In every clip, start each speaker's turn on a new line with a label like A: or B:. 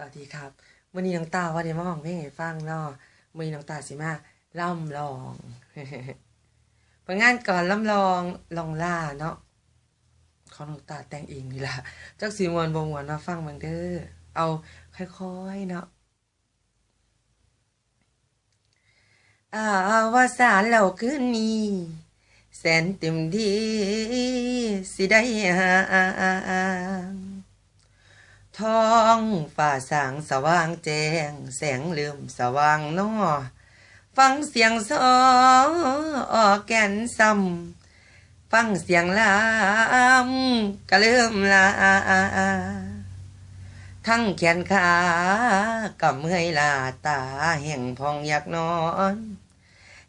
A: สวัสดีครับวันนี้น้องตาว่าเดี๋ยวมาห้องเพลงให้ฟังเนาะวันนี้น้องตาสิมาล่ำลองผลงานก่อนล่ำลองลองล่าเนาะเขาน้องตาแต่งเองนี่ล่ะจักสีมวนบมวนมาฟังเบิ่งเด้อเอาค่อยๆเนาะอาวาสานเราคืนนี้แสนเต็มที่สิได้หาง ท้องฝ่าสางสว่างแจ้ง แสงเลื่อมสว่างนอฟังเสียงซอออกแก่นซ้ำฟังเสียงลามก็เริ่มลา ทั้งแขนขากับเมื่อยลาตาแห่งพองอยากนอน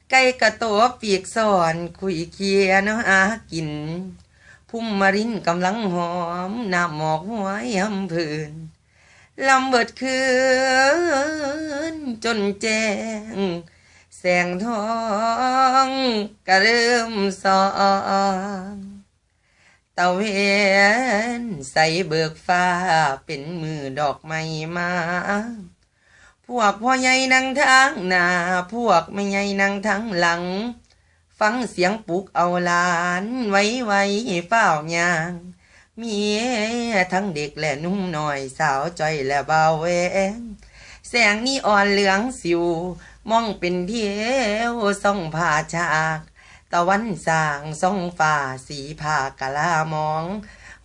A: ไก่กระตัวปีกสอนคุยเคียนะอากิน พุ่มมารินกำลังหอมน้ำหมอกหัวย้ำพื้นลำเบิดคืน จนแจ้ง แสงทองก็เริ่มสองตะเวนใสเบิกฟ้าเป็นมือดอกไม้มา พวกพ่อใหญ่นั่งทางหน้า พวกไม่ใหญ่นั่งทางหลัง ฟังเสียงปลุกเอาหลานไว้ไว้เฝ้ายางมีทั้งเด็กและนุ่มหน้อยสาวจ้อยและเบาแวงแสงนี้อ่อนเหลืองสิว มองเป็นเที่ยวส่องผ่าฉาก ตะวันสางส่องฝ่าสีผ่ากะลามอง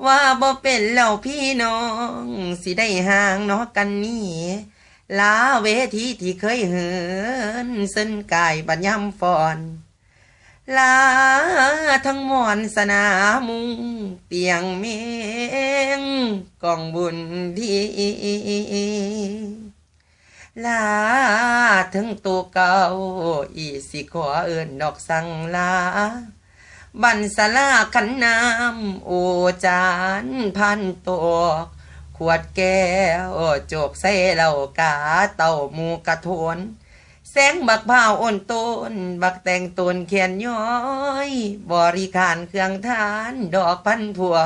A: ว่าบ่เป็นเหล่าพี่น้อง สิได้ห่างเนอกกันนี่ลาเวทีที่เคยเหินเส้นกายบัญญัมฟอน ลาทั้งมอนสนามุงเตียงเมงกองบุญที่ลาถึงตัวเก่าอีสิขอเอินดอกสังลา บันสลาขันน้ำโอจานพันตัวขวดแก้วโจกใส่เหล้ากาเต่าหมูกระทน แสงบักพร้าอ่อนต้น บักแต่งตนเขียนย้อย บริการเครื่องทานดอกพันผัว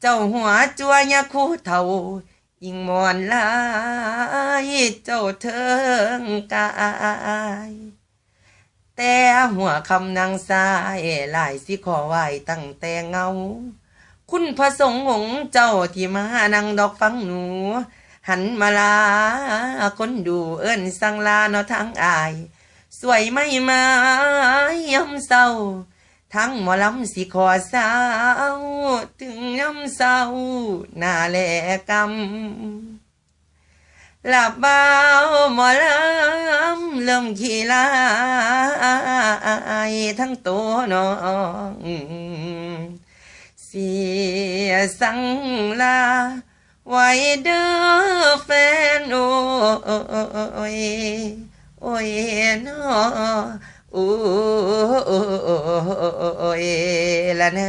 A: เจ้าหัวจัวยาคูเทายิงมอนลายเจ้าเทิงกาย แต่หัวคำนางสายหลายสิขอไหวตั้งแต่เงา คุณพระสงฆ์ของเจ้าที่มานั่งดอกฟังหนู หันมาลา คนดูเอิ้นสังลาเนาะทั้งอาย สวยไม่มาย่ำเศร้า ทั้งหมอลำสิขอสาว ถึงย่ำเศร้าหน้าแลกำหลับเบาหมอลำเริ่มขี้ลายทั้งตัวน้องเสียสังลา ไว้เด้อแฟนโอ้ยโอ้ยนอโอ้ยละนะ